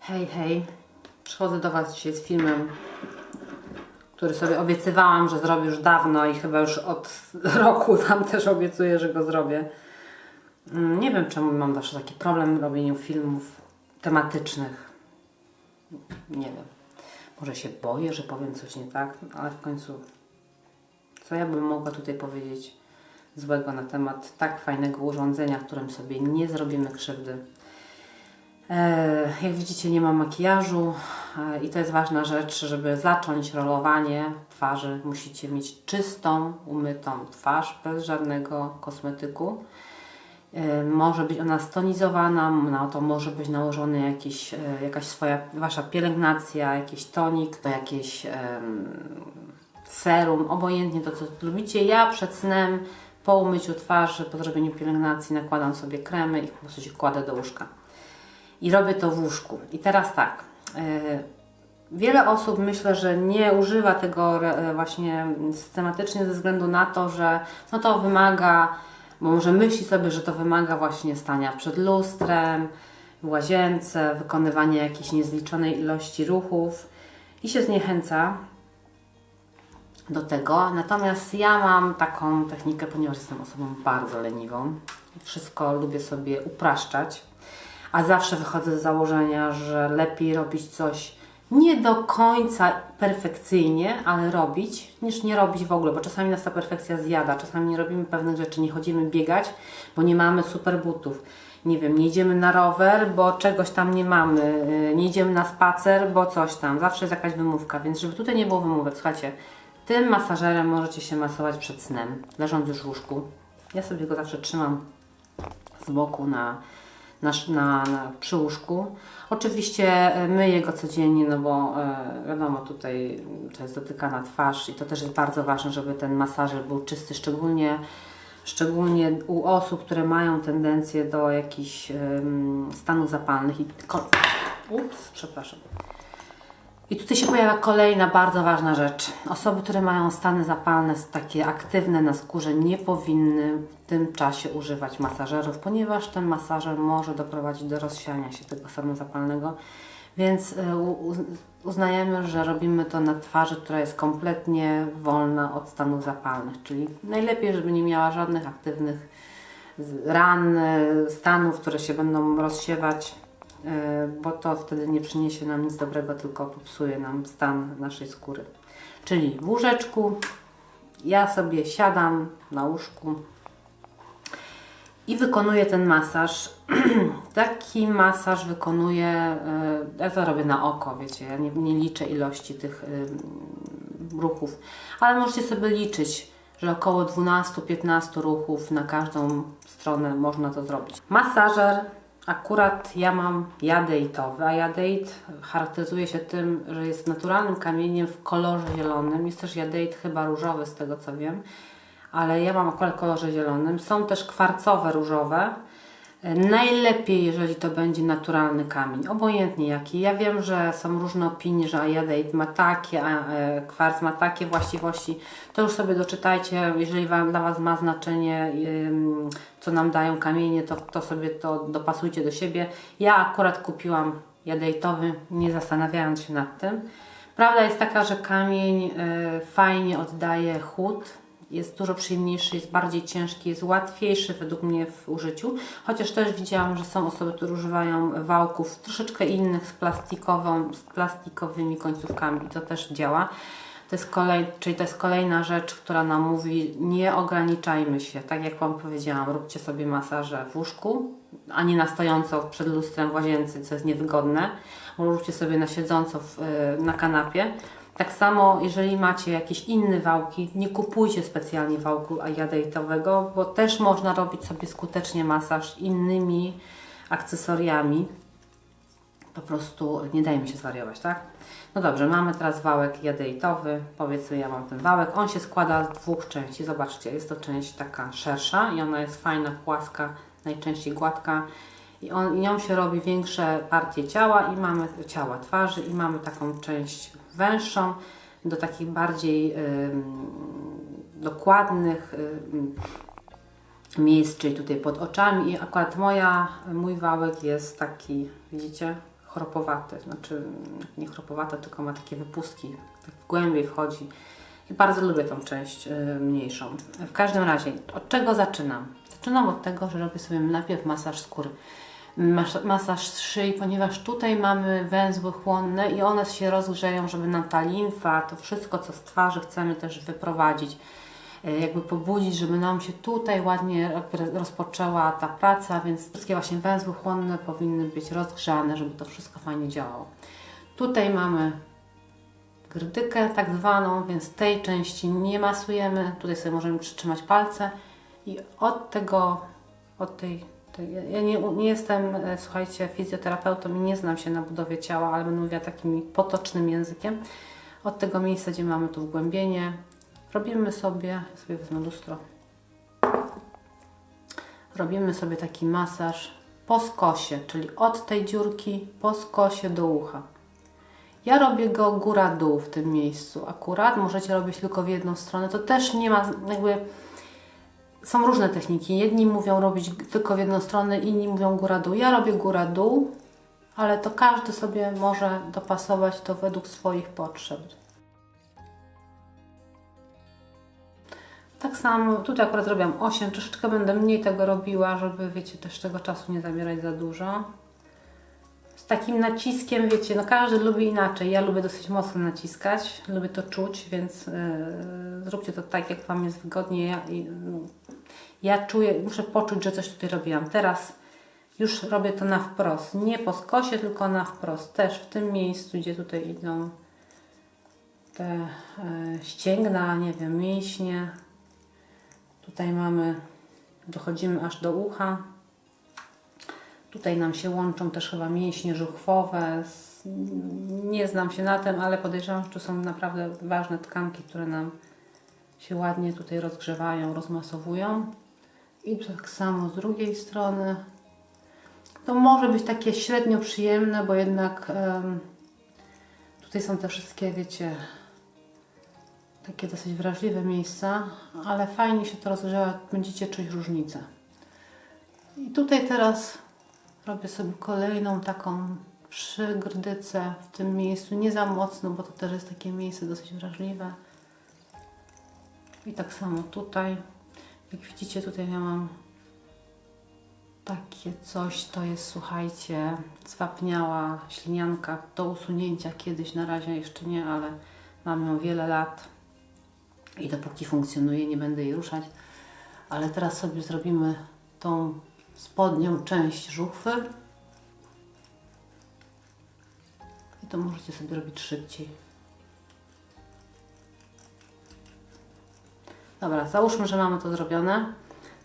Hej, hej. Przychodzę do Was dzisiaj z filmem, który sobie obiecywałam, że zrobię już dawno i chyba już od roku Wam też obiecuję, że go zrobię. Mm, Nie wiem, czemu mam zawsze taki problem w robieniu filmów tematycznych. Nie wiem. Może się boję, że powiem coś nie tak, ale w końcu co ja bym mogła tutaj powiedzieć złego na temat tak fajnego urządzenia, którym sobie nie zrobimy krzywdy. E, Jak widzicie, nie mam makijażu e, i to jest ważna rzecz, żeby zacząć rolowanie twarzy. Musicie mieć czystą, umytą twarz, bez żadnego kosmetyku. E, Może być ona stonizowana, na to może być nałożony jakiś, jakaś swoja wasza pielęgnacja, jakiś tonik, to jakieś serum, obojętnie to co lubicie. Ja przed snem, po umyciu twarzy, po zrobieniu pielęgnacji nakładam sobie kremy i po prostu się kładę do łóżka. I robię to w łóżku. I teraz tak. e, Wiele osób myślę, że nie używa tego e, właśnie systematycznie ze względu na to, że no to wymaga, bo może myśli sobie, że to wymaga właśnie stania przed lustrem, w łazience, wykonywania jakiejś niezliczonej ilości ruchów i się zniechęca do tego. Natomiast ja mam taką technikę, ponieważ jestem osobą bardzo leniwą. Wszystko lubię sobie upraszczać, a zawsze wychodzę z założenia, że lepiej robić coś nie do końca perfekcyjnie, ale robić, niż nie robić w ogóle, bo czasami nas ta perfekcja zjada, czasami nie robimy pewnych rzeczy, nie chodzimy biegać, bo nie mamy super butów. Nie wiem, nie idziemy na rower, bo czegoś tam nie mamy, yy, nie idziemy na spacer, bo coś tam. Zawsze jest jakaś wymówka, więc żeby tutaj nie było wymówek, słuchajcie, tym masażerem możecie się masować przed snem, leżąc już w łóżku. Ja sobie go zawsze trzymam z boku na, na, na, na przy łóżku. Oczywiście e, myję go codziennie, no bo e, wiadomo, tutaj to jest dotykana twarz i to też jest bardzo ważne, żeby ten masażer był czysty, szczególnie, szczególnie u osób, które mają tendencję do jakichś stanów zapalnych i Ups, przepraszam. I tutaj się pojawia kolejna bardzo ważna rzecz. Osoby, które mają stany zapalne, takie aktywne na skórze, nie powinny w tym czasie używać masażerów, ponieważ ten masażer może doprowadzić do rozsiania się tego stanu zapalnego. Więc y, uznajemy, że robimy to na twarzy, która jest kompletnie wolna od stanów zapalnych. Czyli najlepiej, żeby nie miała żadnych aktywnych ran, y, stanów, które się będą rozsiewać, bo to wtedy nie przyniesie nam nic dobrego, tylko popsuje nam stan naszej skóry. Czyli w łóżeczku ja sobie siadam na łóżku i wykonuję ten masaż. Taki masaż wykonuję, y, ja to robię na oko, wiecie, ja nie, nie liczę ilości tych y, ruchów, ale możecie sobie liczyć, że około 12-15 ruchów na każdą stronę można to zrobić. Masażer akurat ja mam jadeitowy, a jadeit charakteryzuje się tym, że jest naturalnym kamieniem w kolorze zielonym. Jest też jadeit chyba różowy z tego co wiem, ale ja mam akurat w kolorze zielonym. Są też kwarcowe różowe. E, Najlepiej, jeżeli to będzie naturalny kamień, obojętnie jaki. Ja wiem, że są różne opinie, że jadeit ma takie, a e, kwarc ma takie właściwości. To już sobie doczytajcie. Jeżeli wam, dla Was ma znaczenie, co nam dają kamienie, to, to sobie to dopasujcie do siebie. Ja akurat kupiłam jadeitowy, nie zastanawiając się nad tym. Prawda jest taka, że kamień y, fajnie oddaje chłód, jest dużo przyjemniejszy, jest bardziej ciężki, jest łatwiejszy według mnie w użyciu. Chociaż też widziałam, że są osoby, które używają wałków troszeczkę innych z, plastikową, z plastikowymi końcówkami to też działa. To jest kolej, czyli to jest kolejna rzecz, która nam mówi, nie ograniczajmy się. Tak jak Wam powiedziałam, róbcie sobie masaże w łóżku, a nie na stojąco przed lustrem w łazience, co jest niewygodne. Róbcie sobie na siedząco w, y, na kanapie. Tak samo, jeżeli macie jakieś inne wałki, nie kupujcie specjalnie wałku jadeitowego, bo też można robić sobie skutecznie masaż innymi akcesoriami. Po prostu nie dajmy się zwariować, tak? No dobrze, mamy teraz wałek jadeitowy. Powiedzmy, ja mam ten wałek. On się składa z dwóch części. Zobaczcie, jest to część taka szersza i ona jest fajna, płaska, najczęściej gładka. I on, nią się robi większe partie ciała i mamy ciała twarzy i mamy taką część węższą do takich bardziej dokładnych miejsc, czyli tutaj pod oczami i akurat moja, mój wałek jest taki, widzicie, chropowaty, znaczy nie chropowate, tylko ma takie wypustki, tak głębiej wchodzi. I bardzo lubię tą część y, mniejszą. W każdym razie, od czego zaczynam? Zaczynam od tego, że robię sobie najpierw masaż skóry. Mas masaż szyi, ponieważ tutaj mamy węzły chłonne i one się rozgrzeją, żeby nam ta limfa, to wszystko co z twarzy chcemy też wyprowadzić, y, jakby pobudzić, żeby nam się tutaj ładnie rozpoczęła ta praca, więc wszystkie właśnie węzły chłonne powinny być rozgrzane, żeby to wszystko fajnie działało. Tutaj mamy grdykę tak zwaną, więc tej części nie masujemy. Tutaj sobie możemy przytrzymać palce i od tego, od tej ja nie, nie jestem, e, słuchajcie, fizjoterapeutą i nie znam się na budowie ciała, ale będę mówiła takim potocznym językiem. Od tego miejsca, gdzie mamy tu wgłębienie, robimy sobie, sobie wezmę lustro, robimy sobie taki masaż po skosie, czyli od tej dziurki po skosie do ucha. Ja robię go góra-dół w tym miejscu. Akurat możecie robić tylko w jedną stronę. To też nie ma jakby. Są różne techniki. Jedni mówią robić tylko w jedną stronę, inni mówią góra-dół. Ja robię góra-dół, ale to każdy sobie może dopasować to według swoich potrzeb. Tak samo, tutaj akurat zrobiłam 8, troszeczkę będę mniej tego robiła, żeby, wiecie, też tego czasu nie zabierać za dużo takim naciskiem, wiecie, no każdy lubi inaczej. Ja lubię dosyć mocno naciskać, lubię to czuć, więc yy, zróbcie to tak, jak Wam jest wygodnie. Ja, i, no, ja czuję, muszę poczuć, że coś tutaj robiłam. Teraz już robię to na wprost. Nie po skosie, tylko na wprost. Też w tym miejscu, gdzie tutaj idą te yy, ścięgna, nie wiem, mięśnie. Tutaj mamy, dochodzimy aż do ucha. Tutaj nam się łączą też chyba mięśnie żuchwowe. Nie znam się na tym, ale podejrzewam, że to są naprawdę ważne tkanki, które nam się ładnie tutaj rozgrzewają, rozmasowują. I tak samo z drugiej strony. To może być takie średnio przyjemne, bo jednak em, tutaj są te wszystkie, wiecie, takie dosyć wrażliwe miejsca, ale fajnie się to rozgrzewa, będziecie czuć różnicę. I tutaj teraz robię sobie kolejną taką przygrydycę w tym miejscu, nie za mocno, bo to też jest takie miejsce dosyć wrażliwe. I tak samo tutaj. Jak widzicie, tutaj ja mam takie coś, to jest, słuchajcie, zwapniała ślinianka do usunięcia kiedyś, na razie jeszcze nie, ale mam ją wiele lat i dopóki funkcjonuje, nie będę jej ruszać. Ale teraz sobie zrobimy tą spodnią część żuchwy. I to możecie sobie robić szybciej. Dobra, załóżmy, że mamy to zrobione.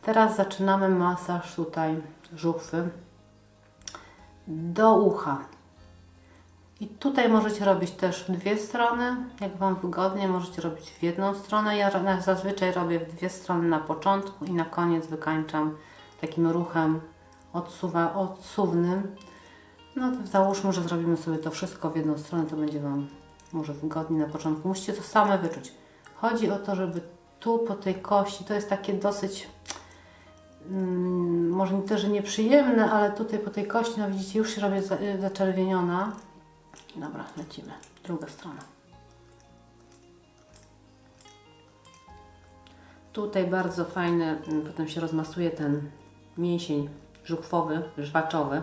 Teraz zaczynamy masaż tutaj żuchwy do ucha. I tutaj możecie robić też dwie strony, jak Wam wygodnie, możecie robić w jedną stronę. Ja zazwyczaj robię w dwie strony na początku i na koniec wykańczam takim ruchem odsuwa, odsuwnym. No to załóżmy, że zrobimy sobie to wszystko w jedną stronę, to będzie Wam może wygodniej na początku. Musicie to same wyczuć. Chodzi o to, żeby tu po tej kości, to jest takie dosyć, mm, może nie też nieprzyjemne, ale tutaj po tej kości, no widzicie, już się robię y, zaczerwieniona. Dobra, lecimy. Druga strona. Tutaj bardzo fajny, mm, potem się rozmasuje ten mięsień żuchwowy, żwaczowy,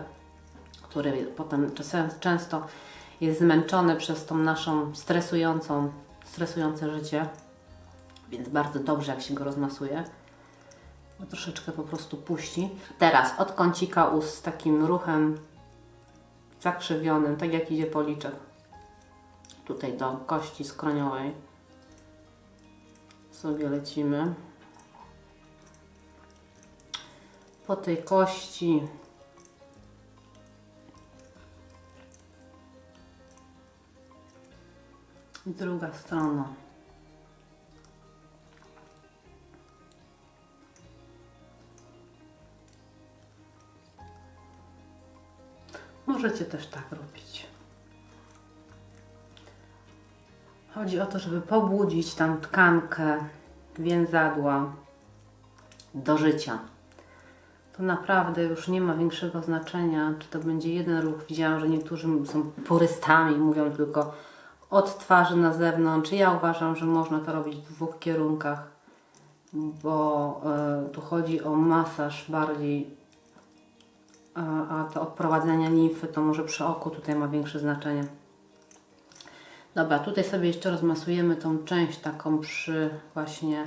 który potem często jest zmęczony przez tą naszą stresującą, stresujące życie. Więc bardzo dobrze, jak się go rozmasuje. Bo troszeczkę po prostu puści. Teraz od kącika ust takim ruchem zakrzywionym, tak jak idzie policzek. Tutaj do kości skroniowej sobie lecimy. Po tej kości druga strona. Możecie też tak robić. Chodzi o to, żeby pobudzić tam tkankę więzadła do życia. To naprawdę już nie ma większego znaczenia, czy to będzie jeden ruch. Widziałam, że niektórzy są purystami, mówią tylko od twarzy na zewnątrz. Ja uważam, że można to robić w dwóch kierunkach, bo e, tu chodzi o masaż bardziej, a, a to odprowadzenie limfy to może przy oku tutaj ma większe znaczenie. Dobra, tutaj sobie jeszcze rozmasujemy tą część taką przy właśnie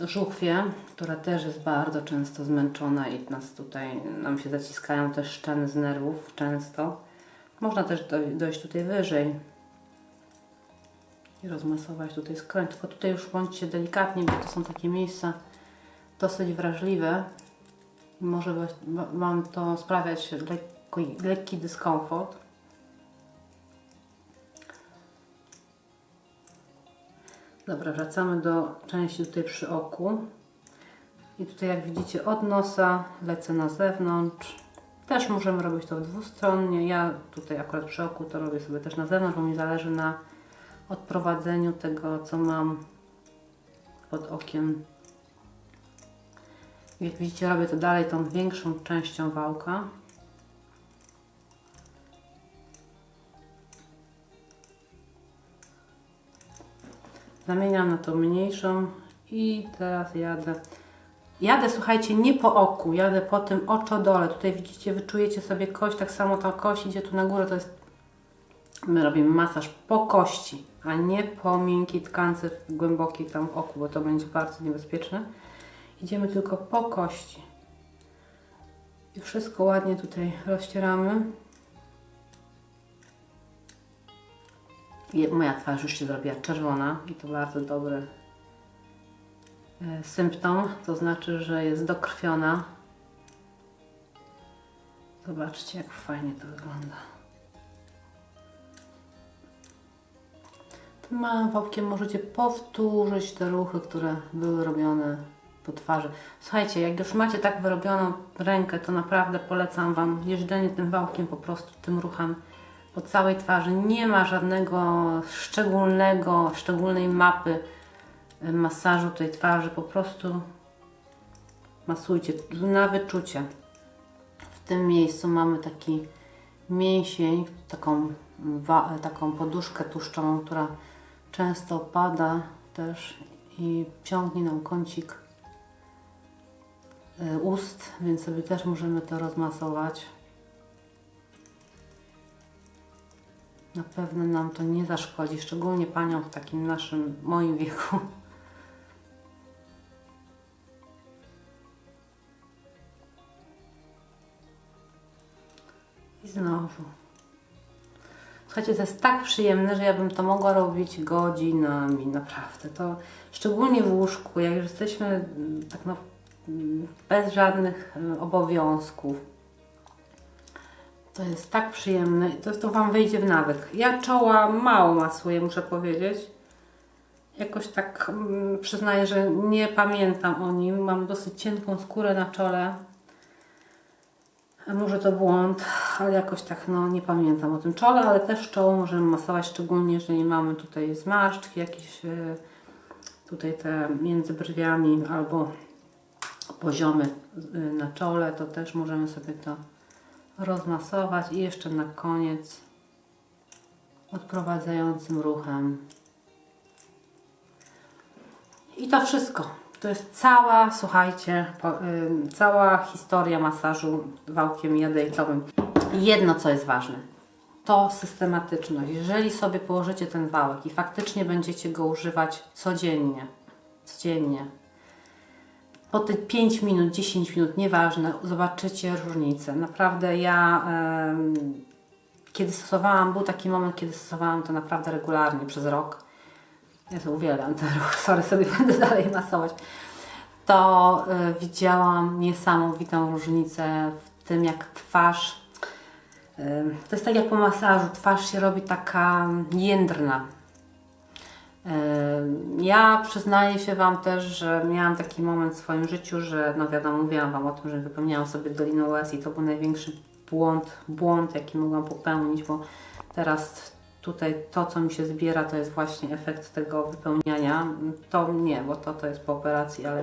żuchwie, która też jest bardzo często zmęczona i nas tutaj, nam się zaciskają też szczeny z nerwów często. Można też doj- dojść tutaj wyżej i rozmasować tutaj skręt, tylko tutaj już bądźcie delikatni, bo to są takie miejsca dosyć wrażliwe może wa- wa- Wam to sprawiać lekko, lekki dyskomfort. Dobra, wracamy do części tutaj przy oku. I tutaj jak widzicie od nosa lecę na zewnątrz. Też możemy robić to dwustronnie. Ja tutaj akurat przy oku to robię sobie też na zewnątrz, bo mi zależy na odprowadzeniu tego, co mam pod okiem. Jak widzicie, robię to dalej tą większą częścią wałka. Zamieniam na tą mniejszą i teraz jadę. Jadę, słuchajcie, nie po oku, jadę po tym oczodole. Tutaj widzicie, wyczujecie sobie kość, tak samo ta kość idzie tu na górę, to jest... My robimy masaż po kości, a nie po miękkiej tkance głębokiej tam oku, bo to będzie bardzo niebezpieczne. Idziemy tylko po kości. I wszystko ładnie tutaj rozcieramy. Moja twarz już się zrobiła czerwona i to bardzo dobry e, symptom, to znaczy, że jest dokrwiona. Zobaczcie, jak fajnie to wygląda. Tym małym możecie powtórzyć te ruchy, które były robione po twarzy. Słuchajcie, jak już macie tak wyrobioną rękę, to naprawdę polecam Wam jeżdżenie tym wałkiem po prostu tym ruchem po całej twarzy. Nie ma żadnego szczególnego, szczególnej mapy y, masażu tej twarzy. Po prostu masujcie na wyczucie. W tym miejscu mamy taki mięsień, taką, taką poduszkę tłuszczową, która często opada też i ciągnie nam kącik y, ust, więc sobie też możemy to rozmasować. Na pewno nam to nie zaszkodzi, szczególnie paniom w takim naszym, moim wieku. I znowu. Słuchajcie, to jest tak przyjemne, że ja bym to mogła robić godzinami, naprawdę. To szczególnie w łóżku, jak już jesteśmy mm, tak no, mm, bez żadnych y, obowiązków. To jest tak przyjemne i to, to Wam wyjdzie w nawyk. Ja czoła mało masuję, muszę powiedzieć. Jakoś tak mm, przyznaję, że nie pamiętam o nim. Mam dosyć cienką skórę na czole. Może to błąd, ale jakoś tak no, nie pamiętam o tym czole, ale też czoło możemy masować, szczególnie jeżeli mamy tutaj zmarszczki jakieś y, tutaj te między brwiami albo poziomy y, na czole, to też możemy sobie to rozmasować i jeszcze na koniec odprowadzającym ruchem. I to wszystko. To jest cała, słuchajcie, ym, cała historia masażu wałkiem jadejkowym. Jedno, co jest ważne, to systematyczność. Jeżeli sobie położycie ten wałek i faktycznie będziecie go używać codziennie, codziennie, po tych 5 minut, 10 minut, nieważne, zobaczycie różnicę. Naprawdę ja, kiedy stosowałam, był taki moment, kiedy stosowałam to naprawdę regularnie przez rok. Ja to uwielbiam ten ruch, sorry, sobie będę dalej masować. To y, widziałam niesamowitą różnicę w tym, jak twarz. to jest tak jak po masażu, twarz się robi taka jędrna. Ja przyznaję się Wam też, że miałam taki moment w swoim życiu, że no wiadomo, mówiłam Wam o tym, że wypełniałam sobie Dolinę łez i to był największy błąd, błąd, jaki mogłam popełnić, bo teraz tutaj to, co mi się zbiera, to jest właśnie efekt tego wypełniania. To nie, bo to, to jest po operacji, ale,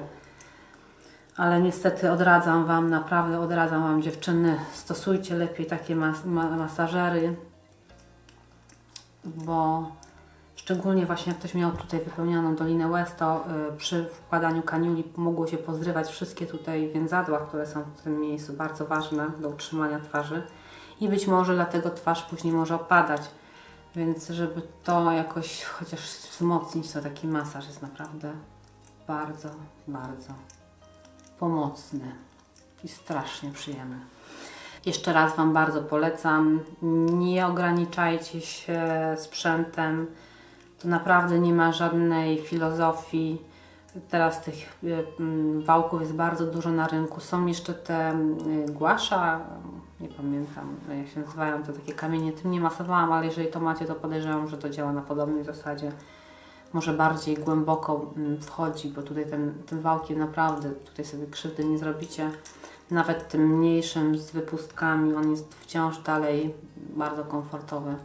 Ale niestety odradzam Wam, naprawdę odradzam Wam dziewczyny, stosujcie lepiej takie mas ma masażery, bo szczególnie właśnie jak ktoś miał tutaj wypełnioną Dolinę West, to y, przy wkładaniu kaniuli mogło się pozrywać wszystkie tutaj więzadła, które są w tym miejscu bardzo ważne do utrzymania twarzy i być może dlatego twarz później może opadać. Więc żeby to jakoś chociaż wzmocnić, to taki masaż jest naprawdę bardzo, bardzo pomocny i strasznie przyjemny. Jeszcze raz Wam bardzo polecam. Nie ograniczajcie się sprzętem. To naprawdę nie ma żadnej filozofii. Teraz tych y, mm, wałków jest bardzo dużo na rynku. Są jeszcze te y, głasza, nie pamiętam jak się nazywają, te takie kamienie. Tym nie masowałam, ale jeżeli to macie, to podejrzewam, że to działa na podobnej zasadzie. Może bardziej głęboko mm, wchodzi, bo tutaj ten, tym wałkiem naprawdę tutaj sobie krzywdy nie zrobicie. Nawet tym mniejszym z wypustkami, on jest wciąż dalej bardzo komfortowy.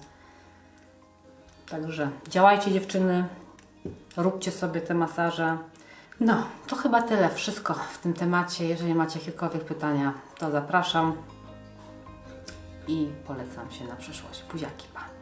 Także działajcie dziewczyny, róbcie sobie te masaże. No, to chyba tyle, wszystko w tym temacie. Jeżeli macie jakiekolwiek pytania, to zapraszam i polecam się na przyszłość. Buziaki, pa!